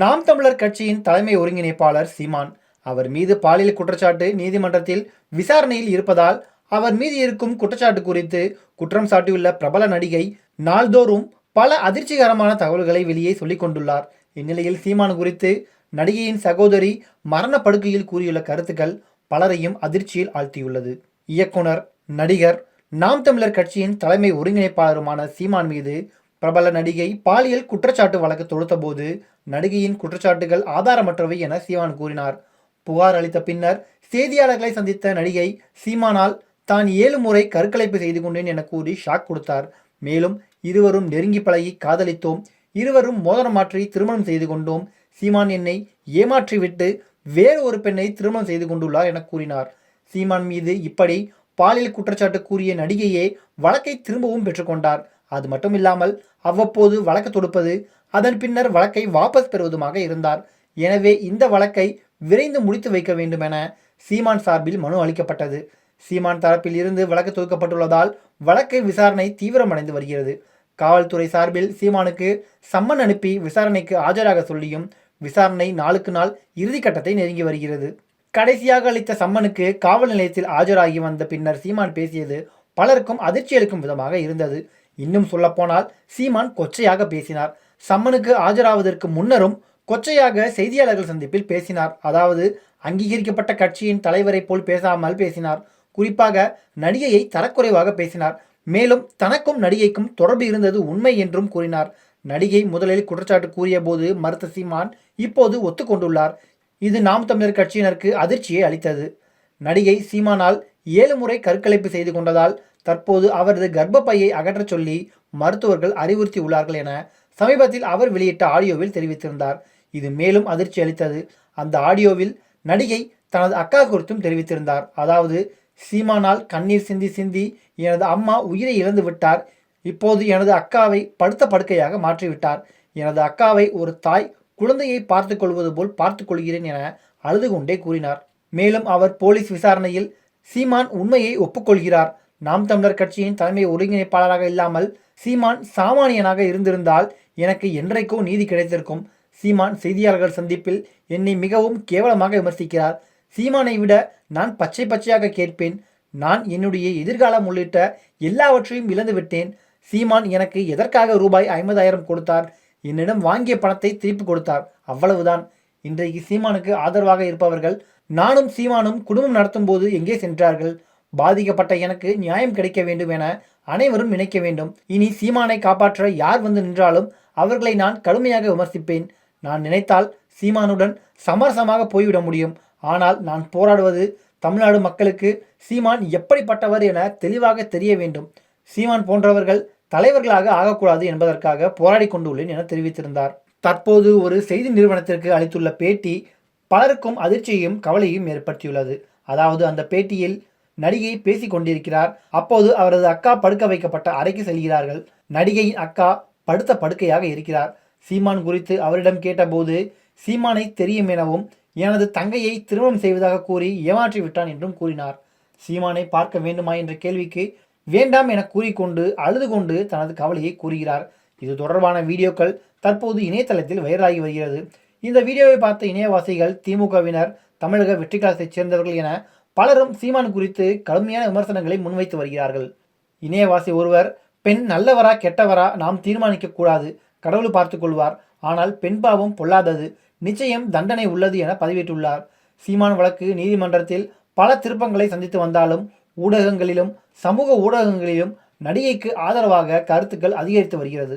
நாம் தமிழர் கட்சியின் தலைமை ஒருங்கிணைப்பாளர் சீமான். அவர் மீது பாலியல் குற்றச்சாட்டு நீதிமன்றத்தில் விசாரணையில் இருப்பதால் அவர் மீது இருக்கும் குற்றச்சாட்டு குறித்து குற்றம் சாட்டியுள்ள பிரபல நடிகை நாள்தோறும் பல அதிர்ச்சிகரமான தகவல்களை வெளியே சொல்லிக் கொண்டுள்ளார். இந்நிலையில் சீமான் குறித்து நடிகையின் சகோதரி மரண படுக்கையில் கூறியுள்ள கருத்துக்கள் பலரையும் அதிர்ச்சியில் ஆழ்த்தியுள்ளது. இயக்குனர் நடிகர் நாம் தமிழர் கட்சியின் தலைமை ஒருங்கிணைப்பாளருமான சீமான் மீது பிரபல நடிகை பாலியல் குற்றச்சாட்டு வழக்கு தொடுத்தபோது நடிகையின் குற்றச்சாட்டுகள் ஆதாரமற்றவை என சீமான் கூறினார். புகார் அளித்த பின்னர் செய்தியாளர்களை சந்தித்த நடிகை சீமானால் தான் ஏழு முறை கருக்கலைப்பு செய்து கொண்டேன் என கூறி ஷாக் கொடுத்தார். மேலும் இருவரும் நெருங்கி பழகி காதலித்தோம். இருவரும் மோதிரம் மாற்றி திருமணம் செய்து கொண்டோம். சீமான் என்னை ஏமாற்றிவிட்டு வேறு ஒரு பெண்ணை திருமணம் செய்து கொண்டுள்ளார் என கூறினார். சீமான் மீது இப்படி பாலியல் குற்றச்சாட்டு கூறிய நடிகையே வழக்கை திரும்பவும் பெற்றுக்கொண்டார் அது மட்டும் இல்லாமல் அவ்வப்போது வழக்கு தொடுப்பது அதன் பின்னர் வழக்கை வாபஸ் பெறுவதுமாக இருந்தார். எனவே இந்த வழக்கை விரைந்து முடித்து வைக்க வேண்டும் என சீமான் சார்பில் மனு அளிக்கப்பட்டது. சீமான் தரப்பில் இருந்து வழக்கு தொடுக்கப்பட்டுள்ளதால் வழக்கு விசாரணை தீவிரமடைந்து வருகிறது. காவல்துறை சார்பில் சீமானுக்கு சம்மன் அனுப்பி விசாரணைக்கு ஆஜராக சொல்லியும் விசாரணை நாளுக்கு நாள் இறுதிக்கட்டத்தை நெருங்கி வருகிறது. கடைசியாக அளித்த சம்மனுக்கு காவல் நிலையத்தில் ஆஜராகி வந்த பின்னர் சீமான் பேசியது பலருக்கும் அதிர்ச்சி அளிக்கும் விதமாக இருந்தது. இன்னும் சொல்லப்போனால் சீமான் கொச்சையாக பேசினார். சம்மனுக்கு ஆஜராவதற்கு முன்னரும் கொச்சையாக செய்தியாளர்கள் சந்திப்பில் பேசினார். அதாவது அங்கீகரிக்கப்பட்ட கட்சியின் தலைவரை போல் பேசாமல் பேசினார். குறிப்பாக நடிகையை தரக்குறைவாக பேசினார். மேலும் தனக்கும் நடிகைக்கும் தொடர்பு இருந்தது உண்மை என்றும் கூறினார். நடிகை முதலில் குற்றச்சாட்டு கூறிய போது மறுத்த சீமான் இப்போது ஒத்துக்கொண்டுள்ளார். இது நாம் தமிழர் கட்சியினருக்கு அதிர்ச்சியை அளித்தது. நடிகை சீமானால் ஏழு முறை கருக்கலைப்பு செய்து கொண்டதால் தற்போது அவரது கர்ப்பப்பையை அகற்றச் சொல்லி மருத்துவர்கள் அறிவுறுத்தி உள்ளார்கள் என சமீபத்தில் அவர் வெளியிட்ட ஆடியோவில் தெரிவித்திருந்தார். இது மேலும் அதிர்ச்சி அளித்தது. அந்த ஆடியோவில் நடிகை தனது அக்கா குறித்தும் தெரிவித்திருந்தார். அதாவது சீமானால் கண்ணீர் சிந்தி சிந்தி எனது அம்மா உயிரை இழந்து விட்டார். இப்போது எனது அக்காவை படுத்த படுக்கையாக மாற்றிவிட்டார். எனது அக்காவை ஒரு தாய் குழந்தையை பார்த்து கொள்வது போல் பார்த்து கொள்கிறேன் என அழுது கொண்டே கூறினார். மேலும் அவர் போலீஸ் விசாரணையில் சீமான் உண்மையை ஒப்புக்கொள்கிறார். நாம் தமிழர் கட்சியின் தலைமை ஒருங்கிணைப்பாளராக இல்லாமல் சீமான் சாமானியனாக இருந்திருந்தால் எனக்கு என்றைக்கோ நீதி கிடைத்திருக்கும். சீமான் செய்தியாளர்கள் சந்திப்பில் என்னை மிகவும் கேவலமாக விமர்சிக்கிறார். சீமானை விட நான் பச்சை பச்சையாக கேட்பேன். நான் என்னுடைய எதிர்காலம் உள்ளிட்ட எல்லாவற்றையும் இழந்துவிட்டேன் சீமான் எனக்கு எதற்காக ரூபாய் ஐம்பதாயிரம் கொடுத்தார்? என்னிடம் வாங்கிய பணத்தை திருப்பி கொடுத்தார். அவ்வளவுதான். இன்றைக்கு சீமானுக்கு ஆதரவாக இருப்பவர்கள் நானும் சீமானும் குடும்பம் நடத்தும் போது எங்கே சென்றார்கள்? பாதிக்கப்பட்ட எனக்கு நியாயம் கிடைக்க வேண்டும் என அனைவரும் நினைக்க வேண்டும். இனி சீமானை காப்பாற்ற யார் வந்து நின்றாலும் அவர்களை நான் கடுமையாக விமர்சிப்பேன். நான் நினைத்தால் சீமானுடன் சமரசமாக போய்விட முடியும். ஆனால் நான் போராடுவது தமிழ்நாடு மக்களுக்கு சீமான் எப்படிப்பட்டவர் என தெளிவாக தெரிய வேண்டும். சீமான் போன்றவர்கள் தலைவர்களாக ஆகக்கூடாது என்பதற்காக போராடி கொண்டுள்ளேன் என தெரிவித்திருந்தார். தற்போது ஒரு செய்தி நிறுவனத்திற்கு அளித்துள்ள பேட்டி பலருக்கும் அதிர்ச்சியையும் கவலையும் ஏற்படுத்தியுள்ளது. அதாவது அந்த பேட்டியில் நடிகை பேசிக் கொண்டிருக்கிறார். அப்போது அவரது அக்கா படுக்க வைக்கப்பட்ட அறைக்கு செல்கிறார்கள். நடிகையின் அக்கா படுத்த படுக்கையாக இருக்கிறார். சீமான் குறித்து அவரிடம் கேட்டபோது சீமானை தெரியும் எனவும் எனது தங்கையை திருமணம் செய்வதாக கூறி ஏமாற்றி விட்டான் என்றும் கூறினார். சீமானை பார்க்க வேண்டுமா என்ற கேள்விக்கு வேண்டாம் என கூறிக்கொண்டு அழுது கொண்டு தனது கவலையை கூறுகிறார். இது தொடர்பான வீடியோக்கள் தற்போது இணையதளத்தில் வைரலாகி வருகிறது. இந்த வீடியோவை பார்த்த இணையவாசிகள் திமுகவினர் தமிழக வெற்றி சேர்ந்தவர்கள் என பலரும் சீமான் குறித்து கடுமையான விமர்சனங்களை முன்வைத்து வருகிறார்கள். இணையவாசி ஒருவர் பெண் நல்லவரா கெட்டவரா நாம் தீர்மானிக்க கூடாது கடவுள் பார்த்து கொள்வார். ஆனால் பெண் பாவம் பொல்லாதது நிச்சயம் தண்டனை உள்ளது என பதிவிட்டுள்ளார் சீமான் வழக்கு நீதிமன்றத்தில் பல திருப்பங்களை சந்தித்து வந்தாலும் ஊடகங்களிலும் சமூக ஊடகங்களிலும் நடிகைக்கு ஆதரவாக கருத்துக்கள் அதிகரித்து வருகிறது.